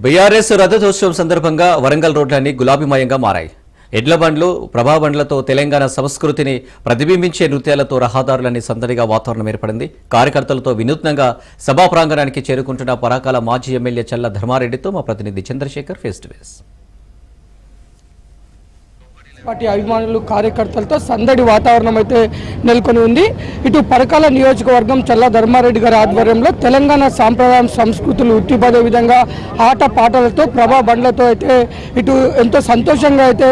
BRS రథోత్సవం సందర్భంగా వరంగల్ రోడ్లన్నీ గులాబీమయంగా మారాయి. ఎడ్ల బండ్లు ప్రభాబండ్లతో తెలంగాణ సంస్కృతిని ప్రతిబింబించే నృత్యాలతో రహదారులన్నీ సందడిగా వాతావరణం ఏర్పడింది. కార్యకర్తలతో వినూత్నంగా సభా ప్రాంగణానికి చేరుకుంటున్న పరాకాల మాజీ ఎమ్మెల్యే చల్ల ధర్మారెడ్డితో మా ప్రతినిధి Chandrashekar face to face party అభిమానులు కార్యకర్తలతో సందడి వాతావరణం అయితే నెలకొని ఉంది. ఇటు పరకాల నియోజకవర్గం చల్ల ధర్మారెడ్డి గారి ఆధ్వర్యంలో తెలంగాణ సాంప్రదాయం సంస్కృతులు ఉట్టిపడే విధంగా ఆట పాటలతో ప్రభా బండ్లతో అయితే ఇటు ఎంతో సంతోషంగా అయితే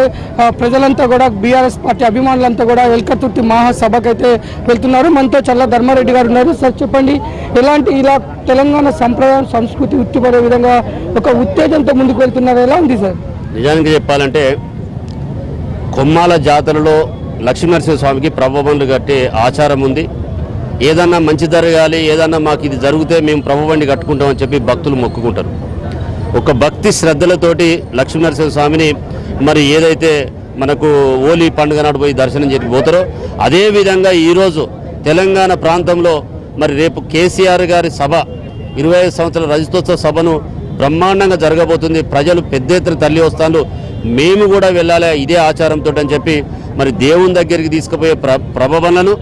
ప్రజలంతా కూడా బీఆర్ఎస్ పార్టీ అభిమానులంతా కూడా ఎల్కతుర్తి మహాసభకు అయితే వెళ్తున్నారు. మనతో చల్ల ధర్మారెడ్డి గారు ఉన్నారు. సార్ చెప్పండి ఎలాంటి ఇలా తెలంగాణ సంప్రదాయం సంస్కృతి ఉట్టిపడే విధంగా ఒక ఉత్తేజంతో ముందుకు వెళ్తున్నారు? ఎలా ఉంది సార్? నిజానికి చెప్పాలంటే కొమ్మాల జాతరలో లక్ష్మీనరసింహ స్వామికి ప్రభబండ్లు కట్టే ఆచారం ఉంది. ఏదన్నా మంచి జరగాలి ఏదన్నా మాకు ఇది జరిగితే మేము ప్రభబండి కట్టుకుంటామని చెప్పి భక్తులు మొక్కుకుంటారు. ఒక భక్తి శ్రద్ధలతోటి లక్ష్మీనరసింహ స్వామిని మరి ఏదైతే మనకు హోలీ పండుగ నాడు పోయి దర్శనం చేసి పోతారో అదేవిధంగా ఈరోజు తెలంగాణ ప్రాంతంలో మరి రేపు కేసీఆర్ గారి సభ ఇరవై ఐదు సంవత్సరాల రజతోత్సవ సభను బ్రహ్మాండంగా జరగబోతుంది. ప్రజలు పెద్ద ఎత్తున తల్లి వస్తాను మేము కూడా వెళ్ళాలి ఇదే ఆచారంతో అని చెప్పి మరి దేవుని దగ్గరికి తీసుకుపోయే ప్ర ప్రభవనలను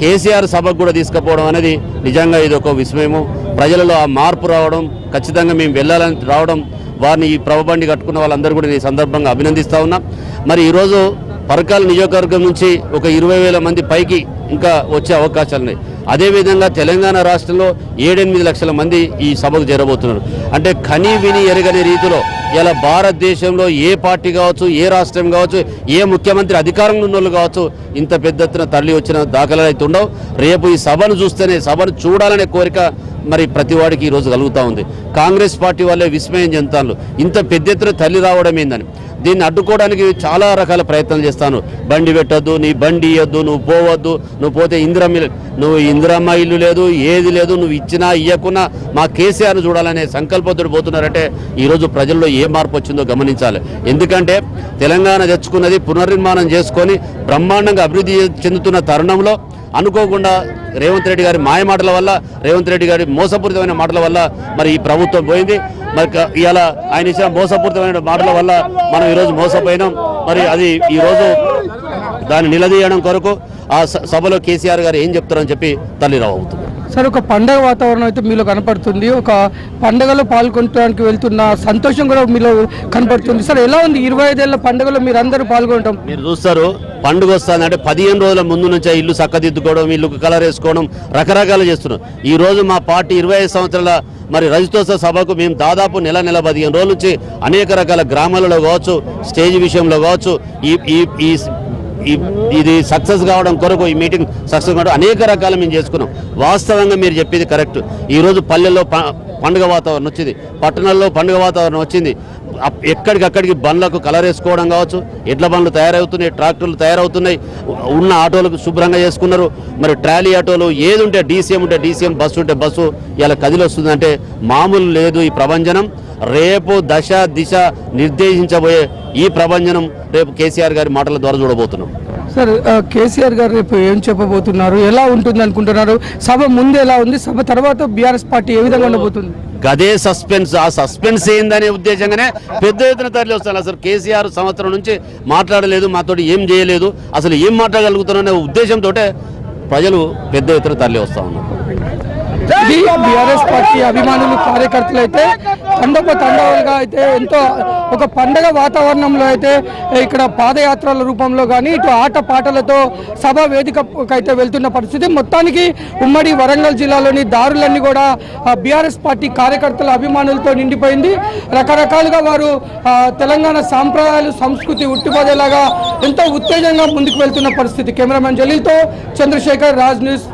కేసీఆర్ సభకు కూడా తీసుకుపోవడం అనేది నిజంగా ఇది ఒక విస్మయము. ప్రజలలో ఆ మార్పు రావడం ఖచ్చితంగా మేము వెళ్ళాలని రావడం వారిని ఈ ప్రభబండి కట్టుకున్న వాళ్ళందరూ కూడా నేను ఈ సందర్భంగా అభినందిస్తూ ఉన్నా. మరి ఈరోజు పరకాల నియోజకవర్గం నుంచి ఒక ఇరవై వేల మంది పైకి ఇంకా వచ్చే అవకాశాలు ఉన్నాయి అదేవిధంగా తెలంగాణ రాష్ట్రంలో ఏడెనిమిది లక్షల మంది ఈ సభకు చేరబోతున్నారు. అంటే కని విని ఎరగని రీతిలో ఇలా భారతదేశంలో ఏ పార్టీ కావచ్చు ఏ రాష్ట్రం కావచ్చు ఏ ముఖ్యమంత్రి అధికారంలో ఉన్న కావచ్చు ఇంత పెద్ద ఎత్తున తరలి వచ్చిన దాఖలాలు అయితే ఉండవు. రేపు ఈ సభను చూస్తేనే సభను చూడాలనే కోరిక మరి ప్రతి వాడికి ఈరోజు కలుగుతూ ఉంది. కాంగ్రెస్ పార్టీ వాళ్ళే విస్మయం చెందుతాను ఇంత పెద్ద ఎత్తున తల్లి రావడం ఏందని. దీన్ని అడ్డుకోవడానికి చాలా రకాల ప్రయత్నాలు చేస్తాను. బండి పెట్టద్దు నీ బండి ఇవ్వద్దు నువ్వు పోవద్దు నువ్వు పోతే ఇందిరమ్మ నువ్వు ఇందిరమ్మ ఇల్లు లేదు ఏది లేదు నువ్వు ఇచ్చినా ఇవ్వకున్నా మా కేసీఆర్ను చూడాలనే సంకల్పంతో పోతున్నారంటే ఈరోజు ప్రజల్లో ఏ మార్పు వచ్చిందో గమనించాలి. ఎందుకంటే తెలంగాణ తెచ్చుకున్నది పునర్నిర్మాణం చేసుకొని బ్రహ్మాండంగా అభివృద్ధి చెందుతున్న తరుణంలో అనుకోకుండా రేవంత్ రెడ్డి గారి మాయ మాటల వల్ల రేవంత్ రెడ్డి గారి మోసపూరితమైన మాటల వల్ల మరి ఈ ప్రభుత్వం పోయింది. మరి ఇవాళ ఆయన ఇచ్చిన మోసపూరితమైన మాటల వల్ల మనం ఈరోజు మోసపోయినాం. మరి అది ఈరోజు దాన్ని నిలదీయడం కొరకు ఆ స- సభలో కేసీఆర్ గారు ఏం చెప్తారని చెప్పి తల్లి రావు అవుతుంది. సార్ ఒక పండగ వాతావరణం అయితే మీలో కనపడుతుంది. ఒక పండగలో పాల్గొనడానికి వెళ్తున్న సంతోషం కూడా మీలో కనపడుతుంది. సార్ ఎలా ఉంది ఇరవై ఐదేళ్ళ పండుగలో మీరు అందరూ పాల్గొనడం మీరు చూస్తారు పండుగ వస్తుందంటే పదిహేను రోజుల ముందు నుంచి ఆ ఇల్లు చక్కదిద్దుకోవడం ఇల్లు కలర్ వేసుకోవడం రకరకాలు చేస్తున్నాం ఈ రోజు మా పార్టీ ఇరవై ఐదు సంవత్సరాల మరి రజతోత్సవ సభకు మేము దాదాపు నెల నెల పదిహేను రోజుల నుంచి అనేక రకాల గ్రామాలలో కావచ్చు స్టేజ్ విషయంలో కావచ్చు ఈ ఈ ఈ- ఇది సక్సెస్ కావడం కొరకు ఈ మీటింగ్ సక్సెస్ కావడం అనేక రకాలు మేము చేసుకున్నాం. వాస్తవంగా మీరు చెప్పేది కరెక్ట్ ఈరోజు పల్లెల్లో పండుగ వాతావరణం వచ్చింది. పట్టణాల్లో పండుగ వాతావరణం వచ్చింది. అప్- ఎక్కడికక్కడికి బండ్లకు కలర్ వేసుకోవడం కావచ్చు ఎడ్ల బండ్లు తయారవుతున్నాయి ట్రాక్టర్లు తయారవుతున్నాయి ఉన్న ఆటోలకు శుభ్రంగా చేసుకున్నారు. మరి ట్రాలీ ఆటోలు ఏది ఉంటే డీసీఎం ఉంటే డీసీఎం బస్సు ఉంటే బస్సు ఇలా కదిలి వస్తుందంటే మామూలు లేదు ఈ ప్రభంజనం. రేపు దశ దిశ నిర్దేశించబోయే ఈ ప్రభంజనం రేపు కేసీఆర్ గారి మాటల ద్వారా చూడబోతున్నాం. సార్ కేసీఆర్ గారు రేపు ఏం చెప్పబోతున్నారు? ఎలా ఉంటుంది అనుకుంటున్నారు? సభ ముందు ఎలా ఉంది? సభ తర్వాత బీఆర్ఎస్ పార్టీ ఏ విధంగా ఉండబోతుంది? గదే సస్పెన్స్ ఆ సస్పెన్స్ ఏందనే ఉద్దేశంగానే పెద్ద ఎత్తున తరలి వస్తాను అసలు కేసీఆర్ సంవత్సరం నుంచి మాట్లాడలేదు మాతోటి ఏం చేయలేదు అసలు ఏం మాట్లాడగలుగుతారనే ఉద్దేశంతో ప్రజలు పెద్ద ఎత్తున తరలి వస్తా ఉన్నారు. ఇది బీఆర్ఎస్ పార్టీ అభిమానులు కార్యకర్తలు అయితే తండోప తండవులుగా అయితే ఎంతో ఒక పండగ వాతావరణంలో అయితే ఇక్కడ పాదయాత్రల రూపంలో కానీ ఇటు ఆట పాటలతో సభ వేదికకు అయితే వెళ్తున్న పరిస్థితి. మొత్తానికి ఉమ్మడి వరంగల్ జిల్లాలోని దారులన్నీ కూడా బీఆర్ఎస్ పార్టీ కార్యకర్తల అభిమానులతో నిండిపోయింది. రకరకాలుగా వారు తెలంగాణ సాంప్రదాయాలు సంస్కృతి ఉట్టిపడేలాగా ఎంతో ఉత్తేజంగా ముందుకు వెళ్తున్న పరిస్థితి. కెమెరామెన్ జలీల్తో చంద్రశేఖర్ రాజ్ న్యూస్.